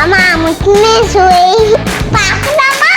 அம்மா முத்துமே சுவை பார்க்கலாமா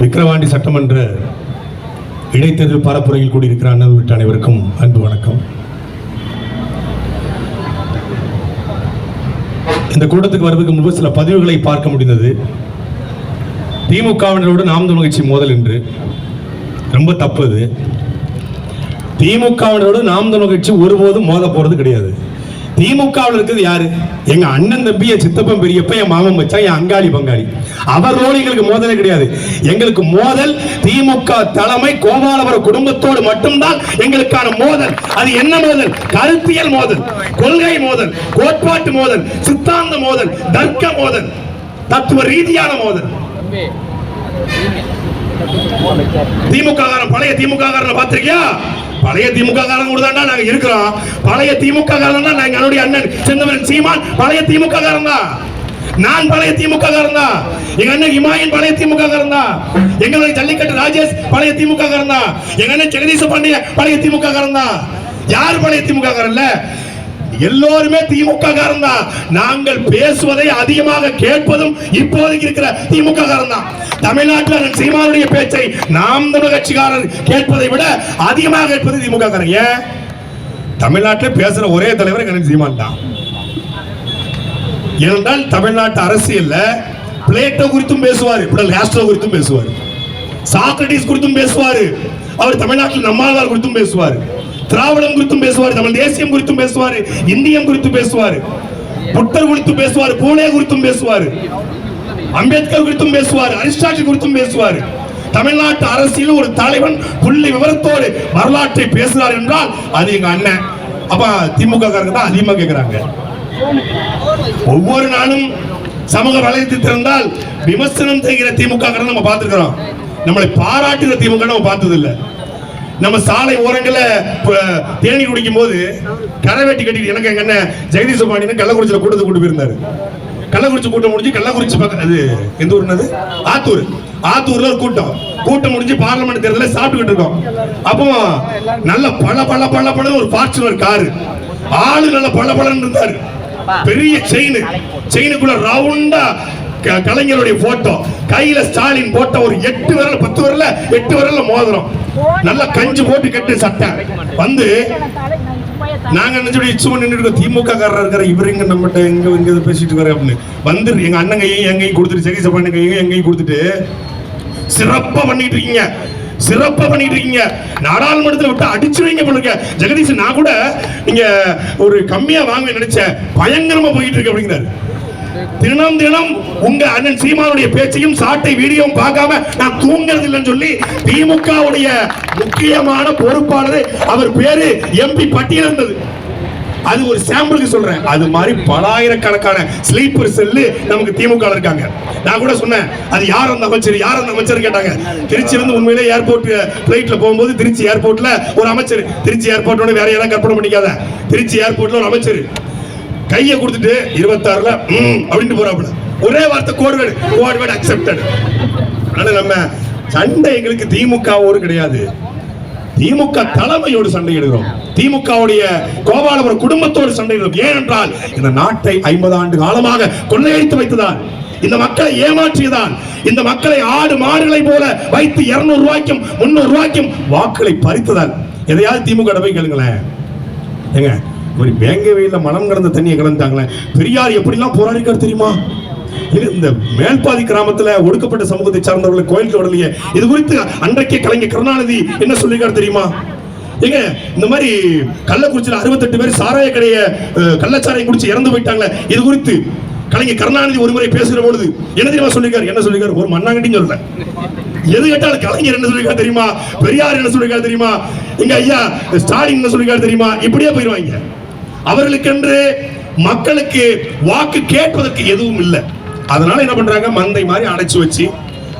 விக்கிரவாண்டி சட்டமன்ற இடைத்தேர்தல் பரப்புரையில் கூடியிருக்கிற அண்ணன் உள்ளிட்ட அனைவருக்கும் அன்பு வணக்கம். இந்த கூட்டத்துக்கு வருவதற்கு முன்பு சில பதிவுகளை பார்க்க முடிந்தது. திமுகவினரோடு நாம் தமிழ் மோதல் என்று. ரொம்ப தப்பு அது. திமுகவினரோடு நாம் தமிழ் கட்சி ஒருபோதும் மோத போறது கிடையாது. திமுகவில் இருக்கிறது யாரு? எங்க அண்ணன் தம்பி என் சித்தப்பன் பெரியப்ப என் மாமன் மச்சான் என் அங்காளி பங்காளி. அவரோடு எங்களுக்கு மோதலே கிடையாது. எங்களுக்கு மோதல் திமுக தலைமை கோபாலபுர குடும்பத்தோடு மட்டும்தான் எங்களுக்கான மோதல். அது என்ன மோதல்? கருத்தியல் மோதல் கொள்கை மோதல் கோட்பாட்டு மோதல் சித்தாந்த மோதல் தர்க்க மோதல் தத்துவ ரீதியான மோதல். திமுக காரன் பழைய திமுக காரனை பார்த்திருக்கியா? பழைய திமுக காரன் கூட தான் நாங்க இருக்கிறோம். பழைய திமுக காரன் தான் நான் எங்களுடைய அண்ணன் செந்தமன் சீமான் பழைய திமுக காரன் நான் பழைய திமுக காரன் தான் எங்க அண்ணன் இமாயன் பழைய திமுக காரன் தான் எங்களுடைய ஜல்லிக்கட்டு ராஜேஷ் பழைய திமுக காரன் தான் எங்க அண்ணன் ஜெகதீச பாண்டிய பழைய திமுக காரன் தான் யார் பழைய திமுக காரன்ல எல்லோருமே திமுக காரன் தான். நாங்கள் பேசுவதை அதிகமாக கேட்பதும் இப்போதைக்கு இருக்கிற திமுக காரன் தான். தமிழ்நாட்டில் சீமானுடைய பேச்சை நாம் தமிழ் கட்சிக்காரர் கேட்பதை விட அதிகமாக கேட்பது திமுக காரன் ஏன்? தமிழ்நாட்டில் பேசுற ஒரே தலைவர் அண்ணன் சீமான் தான். ஏனென்றால் தமிழ்நாட்டு அரசியல்ல பிளேட்டோ குறித்தும் பேசுவார் இப்படி காஸ்ட்ரோ குறித்தும் பேசுவார். சாக்ரட்டிஸ் குறித்தும் பேசுவார். அவர் தமிழ்நாட்டில் நம்மாழ்வார் குறித்தும் பேசுவார். திராவிடம் குறித்தும் பேசுவார் தமிழ் தேசியம் குறித்தும் பேசுவார் இந்தியம் குறித்து பேசுவார் புத்தர் குறித்து பேசுவார் பூனே குறித்தும் பேசுவார் அம்பேத்கர் குறித்தும் பேசுவார் அரிஸ்டாட்டில் குறித்தும் பேசுவார். தமிழ்நாட்டு அரசியல் ஒரு தலைவன் புள்ளி விவரத்தோடு வரலாற்றை பேசுகிறார் என்றால் அது எங்க அண்ணன். அப்ப திமுக காரங்க தான் அதிகமா கேட்கிறாங்க ஒவ்வொரு நாளும் சமூக வலையத்தில் திறந்தால் விமர்சனம் செய்கிற திமுக நம்ம பார்த்திருக்கிறோம். நம்மளை பாராட்டுகிற திமுக நம்ம பார்த்தது இல்லை நம்ம சாலை ஓரங்களில் தேனி குடிக்கும் போது கரை வெட்டி கட்டிட்டு எனக்கு எங்க அண்ணன் ஜெகதீஷ் பாண்டியன் கள்ளக்குறிச்சியில கூட்டத்தை கூட்டு போயிருந்தாரு. கள்ளக்குறிச்சி கூட்டம் முடிஞ்சு கள்ளக்குறிச்சி பக்கம் அது எந்த ஊர்னது ஆத்தூர். ஆத்தூர்ல ஒரு கூட்டம். கூட்டம் முடிஞ்சு பார்லமெண்ட் தேர்தலில் சாப்பிட்டுக்கிட்டு இருக்கோம். அப்போ நல்ல பல பல பல பல ஒரு ஃபார்ச்சுனர் காரு. ஆளு நல்ல பல பலன்னு இருந்தாரு. பெரிய செயின் செயினுக்குள்ள ரவுண்டா க- கலைஞருடைய போட்டோ கையில ஸ்டாலின் போட்ட ஒரு எட்டு விரல் பத்து வரல எட்டு விரல்ல மோதிரம். நல்ல கஞ்சி போட்டு கட்டு சட்டை. வந்து நாங்க நினைச்சு இச்சும நின்று இருக்கோம். திமுக காரர் இருக்கிற இவர் இங்க நம்மகிட்ட எங்க இங்க பேசிட்டு இருக்காரு அப்படின்னு. வந்து எங்க அண்ணன் கையும் என் கையும் கொடுத்துட்டு ஜெகதீச பண்ண கையும் என் கையும் கொடுத்துட்டு சிறப்பா பண்ணிட்டு இருக்கீங்க. சிறப்பா பண்ணிட்டு இருக்கீங்க. நாடாளுமன்றத்தில் விட்டு அடிச்சிருவீங்க போல ஜெகதீஷ் நான் கூட நீங்க ஒரு கம்மியா வாங்க நினைச்சேன். பயங்கரமா போயிட்டு இருக்கு அப்படிங்கிறாரு. தினம் தினம் உங்க அண்ணன் சீமானுடைய பேச்சையும் சாட்டை வீடியோவும் பார்க்காம நான் தூங்குறது இல்லைன்னு சொல்லி திமுகவுடைய முக்கியமான பொறுப்பாளர் அவர் பேரு எம்பி பட்டியல் இருந்தது. அது ஒரு சாம்பிளுக்கு சொல்றேன். அது மாதிரி பலாயிரக்கணக்கான ஸ்லீப்பர் செல்லு நமக்கு திமுக இருக்காங்க. நான் கூட சொன்னேன் அது யார் அந்த அமைச்சர் யார் அந்த அமைச்சர் கேட்டாங்க. திருச்சி இருந்து உண்மையிலே ஏர்போர்ட் பிளைட்ல போகும்போது திருச்சி ஏர்போர்ட்ல ஒரு அமைச்சர். திருச்சி ஏர்போர்ட்டோட வேற யாரும் கற்பனை பண்ணிக்காத. திருச்சி ஏர்போர்ட்ல ஒரு அமைச்சர். கையை கொடுத்துட்டு இருபத்தாறுல ம் அப்படின்ட்டு போறாப்புல. ஒரே வார்த்தை கோடுவேடு கோடுவேடு அக்செப்டட் ஆனா நம்ம சண்டை எங்களுக்கு திமுகவோடு கிடையாது. திமுக தலைமையோடு சண்டையிடுகிறோம் திமுகவுடைய கோபாலபுரம் குடும்பத்தோடு சண்டையிடும் ஏனென்றால் இந்த நாட்டை ஐம்பது ஆண்டு காலமாக கொள்ளையடித்து வைத்ததால் இந்த மக்களை ஏமாற்றியதான் இந்த மக்களை ஆடு மாடுகளை போல வைத்து இருநூறு ரூபாய்க்கும் முன்னூறு ரூபாய்க்கும் வாக்களை பறித்ததால் எதையாவது திமுக போய் கேளுங்களேன். ஏங்க ஒரு வேங்கவே இல்லை மனம் கடந்த தண்ணியை கலந்தாங்களே. பெரியார் எப்படிலாம் போராடிக்கார் தெரியுமா? இது இந்த மேல்பாதி கிராமத்துல ஒடுக்கப்பட்ட சமூகத்தை சார்ந்தவர்கள் கோயிலுக்கு வரலையே. இது குறித்து அன்றைக்கே கலைஞர் கருணாநிதி என்ன சொல்லியிருக்காரு தெரியுமா? ஏங்க இந்த மாதிரி கள்ளக்குறிச்சியில் அறுபத்தெட்டு பேர் சாராய கடைய அஹ், கள்ளச்சாராயம் குடிச்சு இறந்து போயிட்டாங்களே. இது குறித்து கலைஞர் கருணாநிதி ஒரு முறை பேசுகிற பொழுது என்ன தெரியுமா சொல்லியிருக்காரு? என்ன சொல்லியிருக்காரு? ஒரு மண்ணாங்கட்டின்னு சொல்ல எது கேட்டாலும் கலைஞர் என்ன சொல்லியிருக்காரு தெரியுமா? பெரியார் என்ன சொல்லியிருக்காரு தெரியுமா? எங்க ஐயா ஸ்டாலின் என்ன சொல்லிருக்காரு தெரியுமா? இப்படியே போயிருவாங்க. அவர்களுக்கென்று மக்களுக்கு வாக்கு கேட்பதற்கு எதுவும் இல்லை. அதனால என்ன பண்றாங்க? மந்தை மாதிரி அடைச்சு வச்சு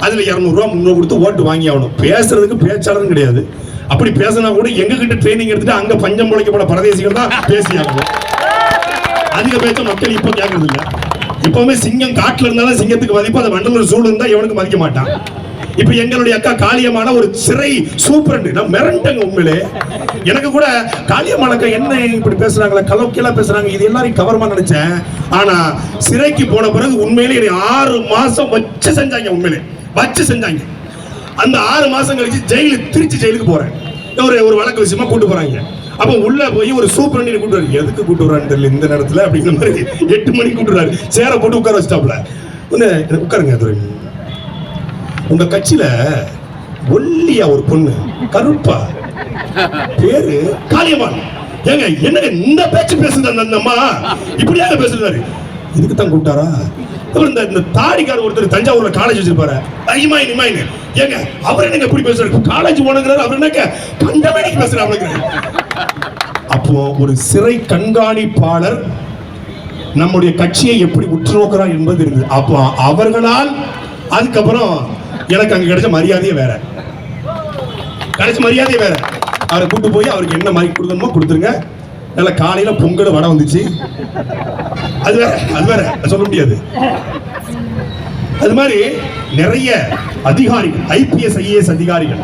அதுல இரநூறுவா முந்நூறு கொடுத்து ஓட்டு வாங்கி ஆகணும். பேசுறதுக்கு பேச்சாளரும் கிடையாது. அப்படி பேசினா கூட எங்க கிட்ட ட்ரைனிங் எடுத்துட்டு அங்க பஞ்சம் முளைக்கப்பட பரதேசிகள் தான் பேசி ஆகணும். அதிக பேச்ச மக்கள் இப்ப கேட்கறது இல்லை இப்பவுமே சிங்கம் காட்டுல இருந்தாலும் சிங்கத்துக்கு மதிப்பு அந்த மண்டல சூடு இருந்தா எவனுக்கு மதிக்க மாட்டான். இப்ப எங்களுடைய அக்கா காளியமான ஒரு சிறை சூப்பரண்ட். நான் மிரண்டங்க உண்மையிலே. எனக்கு கூட காளியமான அக்கா என்ன இப்படி பேசுறாங்களே கலோக்கியெல்லாம் பேசுறாங்க இது எல்லாரையும் கவர்மா நினைச்சேன். ஆனா சிறைக்கு போன பிறகு உண்மையிலே என்னை ஆறு மாசம் வச்சு செஞ்சாங்க உண்மையிலே. வச்சு செஞ்சாங்க. அந்த ஆறு மாசம் கழிச்சு ஜெயிலு திருச்சி ஜெயிலுக்கு போறேன். ஒரு ஒரு வழக்கு விஷயமா கூட்டு போறாங்க. அப்ப உள்ள போய் ஒரு சூப்பர் கூட்டு வராரு. எதுக்கு கூட்டு வரான்னு தெரியல இந்த நேரத்துல? அப்படிங்கிற மாதிரி எட்டு மணிக்கு கூட்டு வராரு. சேர போட்டு உட்கார வச்சிட்டாப்ல உட்காருங்க உங்க கட்சியில ஒல்லியா ஒரு பொண்ணு கருப்பா. பேரு காளியம்மாள். ஏங்க என்னங்க இந்த பேச்சு பேசுது அந்த அம்மா? இப்படியாக பேசுறாரு? இதுக்கு தான் கூப்பிட்டாரா? அப்புறம் இந்த இந்த தாடிக்கார ஒருத்தர் தஞ்சாவூர்ல காலேஜ் வச்சிருப்பாரு. ஐமாயின் இமாயின் ஏங்க அவர் என்னங்க இப்படி பேசுறாரு? காலேஜ் போனங்கிறாரு அவர் என்னங்க கண்டமேடைக்கு பேசுறாரு அவனுக்கு அப்போ ஒரு சிறை கண்காணிப்பாளர் நம்முடைய கட்சியை எப்படி உற்று நோக்கிறார் என்பது இருக்கு அப்போ அவர்களால் அதுக்கப்புறம் எனக்கு அங்க கிடைச்ச மரியாதையே வேற. கிடைச்ச மரியாதையே வேற. அவரை கூட்டு போய் அவருக்கு என்ன மாதிரி கொடுக்கணுமோ கொடுத்துருங்க. நல்ல காலையில பொங்கல் வடை வந்துச்சு. அது வேற அது வேற. சொல்ல முடியாது. அது மாதிரி நிறைய அதிகாரிகள் ஐபிஎஸ் ஐஏஎஸ் அதிகாரிகள்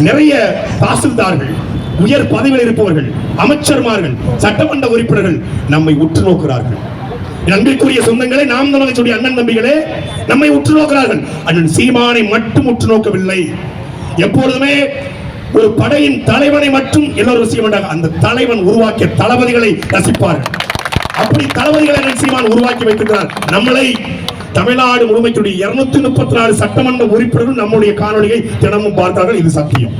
நிறைய தாசில்தார்கள் உயர் பதவியில் இருப்பவர்கள் அமைச்சர்மார்கள் சட்டமன்ற உறுப்பினர்கள் நம்மை உற்று நோக்கிறார்கள் நம்பிக்குரிய சொந்தங்களை சொந்தங்களே நாம் தமிழகத்துடைய அண்ணன் தம்பிகளே நம்மை உற்று நோக்கிறார்கள். அண்ணன் சீமானை மட்டும் உற்று நோக்கவில்லை. எப்பொழுதுமே ஒரு படையின் தலைவனை மட்டும் எல்லோரும் ரசிக்க மாட்டாங்க. அந்த தலைவன் உருவாக்கிய தளபதிகளை ரசிப்பார்கள். அப்படி தளபதிகளை அண்ணன் சீமான் உருவாக்கி வைத்திருக்கிறார் நம்மளை தமிழ்நாடு முழுமைக்குடைய இருநூத்தி முப்பத்தி நாலு சட்டமன்ற உறுப்பினர்கள் நம்முடைய காணொலியை தினமும் பார்த்தார்கள். இது சத்தியம்.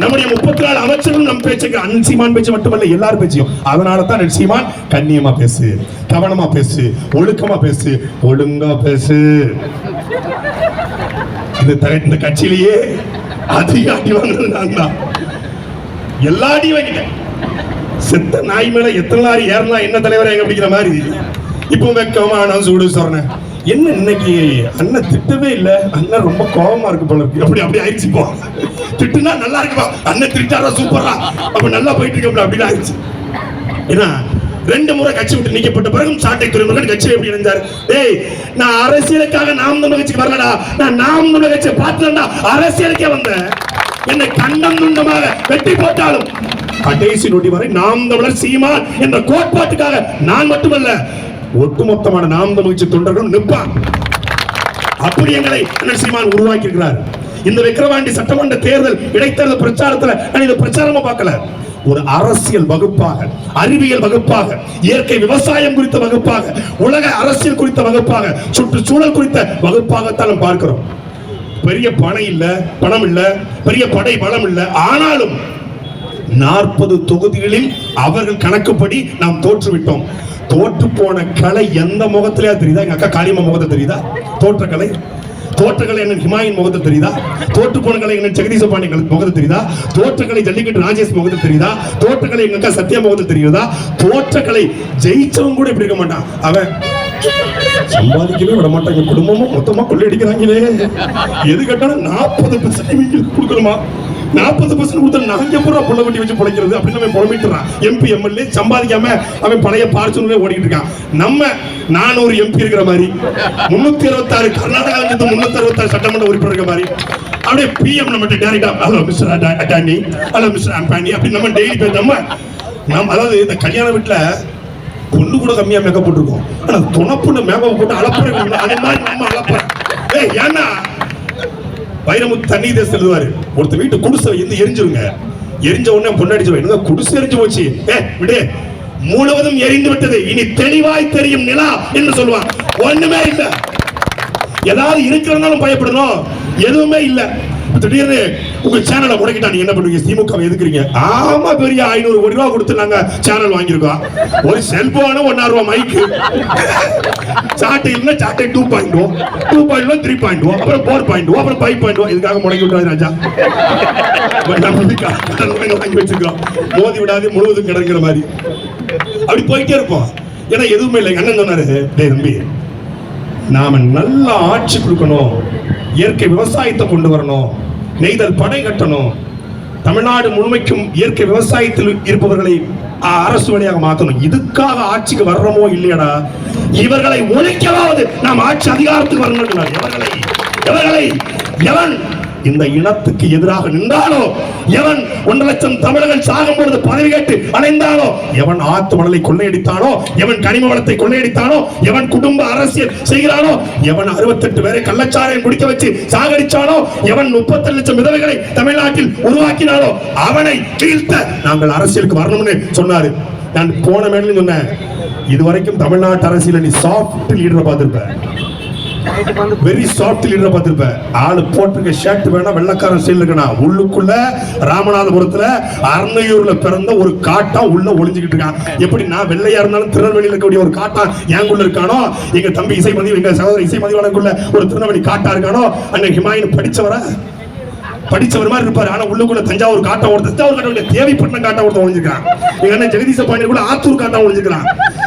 நம்முடைய முப்பத்தி நாலு அமைச்சரும் நம் பேச்சுக்கு அண்ணன் சீமான் பேச்சு மட்டுமல்ல எல்லாரும் பேச்சையும். அதனால தான் சீமான் கண்ணியமா பேசு கவனமா பேசு ஒழுக்கமா பேசு ஒழுங்கா பேசு. இந்த இந்த கட்சியிலேயே அதிக அடி வாங்கினது நான் தான் எல்லா அடி வாங்கிட்டேன் செத்த நாய் மேல எத்தனை லாரி ஏறினா என்ன தலைவரை எங்க பிடிக்கிற மாதிரி. இப்போ வெக்கமா நான் சூடு சொன்னேன் என்ன இன்னைக்கு அண்ணன் திட்டவே இல்ல? அண்ணன் ரொம்ப கோவமா இருக்கு போல இருக்கு. அப்படி அப்படி ஆயிடுச்சு போ. திட்டுனா நல்லா இருக்குப்பா அண்ணன் திட்டாரா சூப்பரா? அப்ப நல்லா போயிட்டு இருக்க அப்படின்னு ஆயிடுச்சு. ஏன்னா ரெண்டு முறை கட்சி விட்டு நீக்கப்பட்ட பிறகும் சாட்டை துறைமுருகன் கட்சியில் எப்படி இணைந்தார்? டேய் நான் அரசியலுக்காக நாம் தமிழ் கட்சிக்கு வரலடா. நான் நாம் தமிழ் கட்சியை பார்த்தேன்டா அரசியலுக்கே வந்தேன். என்னை கண்டம் துண்டமாக வெட்டி போட்டாலும் கடைசி நொடி வரை நாம் தமிழர் சீமான் என்ற கோட்பாட்டுக்காக நான் மட்டுமல்ல ஒட்டுமொத்தமான நாம் தமிழ் தொண்டர்களும் நிற்பான் அப்படி எங்களை அண்ணன் சீமான் உருவாக்கி இருக்கிறார் இந்த விக்கிரவாண்டி சட்டமன்ற தேர்தல் இடைத்தேர்தல் பிரச்சாரத்துல நான் இதை பிரச்சாரமா பார்க்கல. ஒரு அரசியல் வகுப்பாக அறிவியல் வகுப்பாக இயற்கை விவசாயம் குறித்த வகுப்பாக உலக அரசியல் குறித்த வகுப்பாக சுற்றுச்சூழல் குறித்த வகுப்பாகத்தான் பார்க்கிறோம். பெரிய பணம் இல்ல பணம் இல்ல பெரிய படை பலம் இல்ல. ஆனாலும் நாற்பது தொகுதிகளில் அவர்கள் கணக்குப்படி நாம் தோற்றுவிட்டோம். தோற்று போன கலை எந்த முகத்திலேயா தெரியுதா? எங்க அக்கா காளியம்மா முகத்தை தெரியுதா? தோற்ற கலை. தோற்றக்கலை என்ன ஹிமாயின் முகத்தை தெரியுதா? தோற்று போன கலை என்ன ஜெகதீச பாண்டியன் முகத்தை தெரியுதா? தோற்றக்கலை ஜல்லிக்கட்டு ராஜேஷ் முகத்தை தெரியுதா? தோற்றக்கலை எங்க அக்கா சத்யா முகத்தை தெரியுதா? தோற்றக்கலை ஜெயிச்சவன் கூட இப்படி இருக்க மாட்டான். அவன் சம்பாதிக்கவே விட மாட்டாங்க குடும்பமும் மொத்தமா கொள்ளையடிக்கிறாங்களே. எது கேட்டாலும் நாற்பது பர்சன்ட் கொடுக்கணுமா? நாற்பது பர்சன்ட் கொடுத்த நாங்க பூரா புள்ள வண்டி வச்சு பிழைக்கிறது அப்படின்னு அவன் புலம்பிட்டுறான். எம்பி எம்எல்ஏ சம்பாதிக்காம அவன் பழைய பார்ச்சூர்ல ஓடிட்டு இருக்கான். நம்ம நானூறு எம்பி இருக்கிற மாதிரி முன்னூத்தி இருபத்தாறு கர்நாடகா இருந்து முன்னூத்தி அறுபத்தாறு சட்டமன்ற உறுப்பினர் இருக்கிற மாதிரி அப்படியே பிஎம் நம்ம டேரக்டா hello mister Adani hello mister Ambani அப்படின்னு நம்ம டெய்லி பேசாம நம்ம நம்ம அதாவது இந்த கல்யாண வீட்டுல பொண்ணு கூட கம்மியா மேக்கப் போட்டிருக்கோம். ஆனா துணை மேக்கப் போட்டு அலப்புற அதே மாதிரி நம்ம அலப்புற. ஏய் ஏன்னா வைரமுத்து தண்ணி தேசம் எழுதுவாரு ஒருத்தர் வீட்டு குடிசை வந்து எரிஞ்சிருங்க. எரிஞ்ச உடனே பொண்ணடிச்சு என்னங்க குடிசை எரிஞ்சு போச்சு? ஏ விடு. முழுவதும் எரிந்து விட்டது. இனி தெளிவாய் தெரியும் நிலா என்று சொல்லுவான் ஒண்ணுமே இல்லை. ஏதாவது இருக்கிறனாலும் பயப்படணும். எதுவுமே இல்லை. திடீர்னு உங்க சேனலை உடைக்கிட்டா நீங்க என்ன பண்ணுவீங்க? திமுக எதுக்குறீங்க ஆமா பெரிய ஐநூறு கோடி ரூபா கொடுத்து நாங்க சேனல் வாங்கியிருக்கோம். ஒரு செல்போனு ஒன்னா ரூபா மைக்கு சாட்டை இல்ல சாட்டை two point O two point O three point O அப்புறம் ஃபோர் பாயிண்ட் ஓ அப்புறம் ஃபைவ் பாயிண்ட் ஓ இதுக்காக முடங்கி விட்டாது ராஜா. வாங்கி வச்சிருக்கோம். மோதி விடாது முழுவதும் கிடங்கிற மாதிரி. அப்படி போயிட்டே இருப்போம். ஏன்னா எதுவுமே இல்லை. எங்க அண்ணன் சொன்னாரு தம்பி நாம நல்லா ஆட்சி கொடுக்கணும். இயற்கை விவசாயத்தை கொண்டு வரணும். நெய்தல் படை கட்டணும். தமிழ்நாடு முழுமைக்கும் இயற்கை விவசாயத்தில் இருப்பவர்களை அரசு வழியாக மாற்றணும் இதுக்காக ஆட்சிக்கு வர்றோமோ இல்லையடா? இவர்களை ஒழிக்கலாவது நாம் ஆட்சி அதிகாரத்துக்கு வரணும் எவர்களை? இவர்களை எவன்? இந்த இனத்துக்கு எதிராக நின்றானோ எவன் ஒன்றரை லட்சம் தமிழர்கள் சாகும் பொழுது பதவி கேட்டு அடைந்தாலோ எவன் ஆத்து மணலை கொள்ளையடித்தானோ எவன் கனிம வளத்தை கொள்ளையடித்தானோ எவன் குடும்ப அரசியல் செய்கிறானோ எவன் அறுபத்தெட்டு பேரை கள்ளச்சாரையும் குடிக்க வச்சு சாகடிச்சானோ எவன் முப்பத்தி லட்சம் விதவைகளை தமிழ்நாட்டில் உருவாக்கினாலோ அவனை வீழ்த்த நாங்கள் அரசியலுக்கு வரணும்னு சொன்னாரு. நான் போன மேலும் சொன்னேன் இதுவரைக்கும் தமிழ்நாட்டு அரசியல் நீ சாஃப்ட் லீடரை பார்த்திருப்ப. வெரி சாஃப்ட் லீடரை பார்த்திருப்ப ஆளு போட்டிருக்க ஷர்ட் வேணா வெள்ளக்காரன் ஸ்டைல் இருக்கணும். உள்ளுக்குள்ள ராமநாதபுரத்துல அறநையூர்ல பிறந்த ஒரு காட்டா உள்ள ஒளிஞ்சுக்கிட்டு இருக்கான். எப்படி நான் வெள்ளையா இருந்தாலும் திருநெல்வேலியில் இருக்கக்கூடிய ஒரு காட்டா ஏங்குள்ள இருக்கானோ? எங்க தம்பி இசை மதி எங்க சகோதரர் இசை மதிவானக்குள்ள ஒரு திருநெல்வேலி காட்டா இருக்கானோ? அன்னைக்கு ஹிமாயின் படிச்சவரா? படிச்சவர் மாதிரி இருப்பாரு. ஆனா உள்ளுக்குள்ள தஞ்சாவூர் காட்ட ஒருத்தர் தஞ்சாவூர் காட்ட தேவைப்பட்ட காட்ட காட்டா ஒருத்தன் எங்க அண்ணன் ஜெகதீச பாண்டியர் கூட ஆத்தூர் காட்ட ஒளிஞ்சிருக்கான்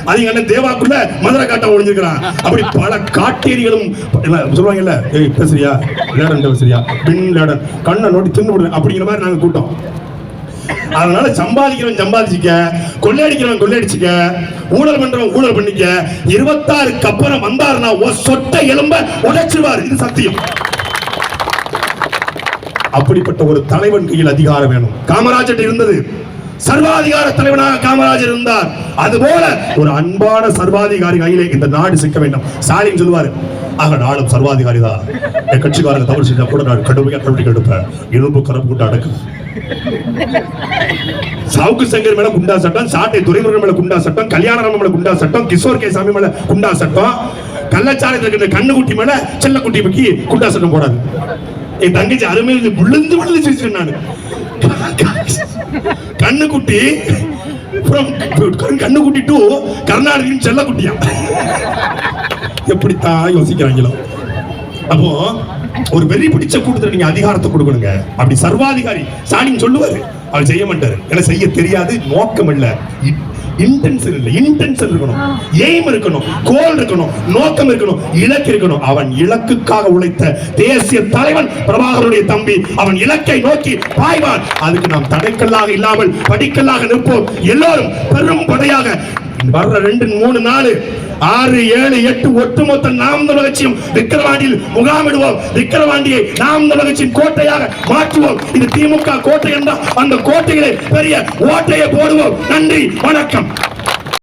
அது எங்க அண்ணன் தேவாக்குள்ள மதுரை காட்ட ஒளிஞ்சிருக்கான் அப்படி பல காட்டேரிகளும் இல்ல, சொல்லுவாங்கல்ல ஏய் பேசுறியா? லேடன் பேசுறியா? Bin Laden. கண்ணை நோட்டி தின்னு விடுங்க அப்படிங்கிற மாதிரி நாங்க கூட்டம். அதனால சம்பாதிக்கிறவன் சம்பாதிச்சுக்க கொள்ளையடிக்கிறவன் கொள்ளையடிச்சுக்க ஊழல் பண்றவன் ஊழல் பண்ணிக்க இருபத்தாறுக்கு அப்புறம் வந்தாருன்னா ஒரு சொட்ட எலும்ப உடைச்சிருவாரு. இது சத்தியம். அப்படிப்பட்ட ஒரு தலைவன் கையில் அதிகாரம் வேணும். காமராஜர் இருந்தது. சர்வாதிகார தலைவனாக காமராஜர் இருந்தார். அதுபோல ஒரு அன்பான சர்வாதிகாரி கையிலே இந்த நாடு சிக்க வேண்டும். ஸ்டாலின் சொல்லுவாரு ஆக நாளும் சர்வாதிகாரி தான். என் கட்சிக்காரங்க தவறு செஞ்சா கூட நான் கடுமையா நடவடிக்கை எடுப்பேன். இரும்பு கரம் கூட்ட அடக்கும் சவுக்கு சங்கர் மேல குண்டா சட்டம் சாட்டை துறைமுருகன் மேல குண்டா சட்டம் கல்யாணராமன் மேல குண்டா சட்டம் கிஷோர் கே சாமி மேல குண்டா சட்டம் கள்ளச்சாரத்தில் இருக்கிற கண்ணுக்குட்டி மேல செல்லக்குட்டி குண்டா சட்டம் போடாது. என் தங்கச்சி அருமையில் விழுந்து விழுந்து சிரிச்சேன் நான். கண்ணுக்குட்டி from கண்ணுக்குட்டி டு கருணாநிதியின் செல்லக்குட்டியா எப்படித்தான் யோசிக்கிறாங்களோ. அப்போ ஒரு வெறி பிடிச்ச கூட்டத்தில் நீங்க அதிகாரத்தை கொடுக்கணுங்க. அப்படி சர்வாதிகாரி சாணின்னு சொல்லுவாரு. அவர் செய்ய மாட்டாரு. ஏன்னா செய்ய தெரியாது நோக்கம் இல்ல இன்டென்ஷன் இல்ல இன்டென்ஷன் இருக்கணும். எய்ம் இருக்கணும் கோல் இருக்கணும் நோக்கம் இருக்கணும் இலக்கு இருக்கணும். அவன் இலக்குக்காக உழைத்த தேசிய தலைவன் பிரபாகருடைய தம்பி. அவன் இலக்கை நோக்கி பாய்வான். அதுக்கு நாம் தடைக்கல்லாக இல்லாமல் படிக்கல்லாக நிற்போம். எல்லோரும் பெரும் படையாக வர்ற ரெண்டு மூணு நாலு. ஆறு ஏழு எட்டு ஒட்டுமொத்த நாம் தமிழகச்சியும் விக்கிரவாண்டியில் முகாமிடுவோம். விக்கிரவாண்டியை நாம் தமிழகச்சின் கோட்டையாக மாற்றுவோம். இது திமுக கோட்டை என்றால் அந்த கோட்டையிலே பெரிய ஓட்டையை போடுவோம். நன்றி வணக்கம்.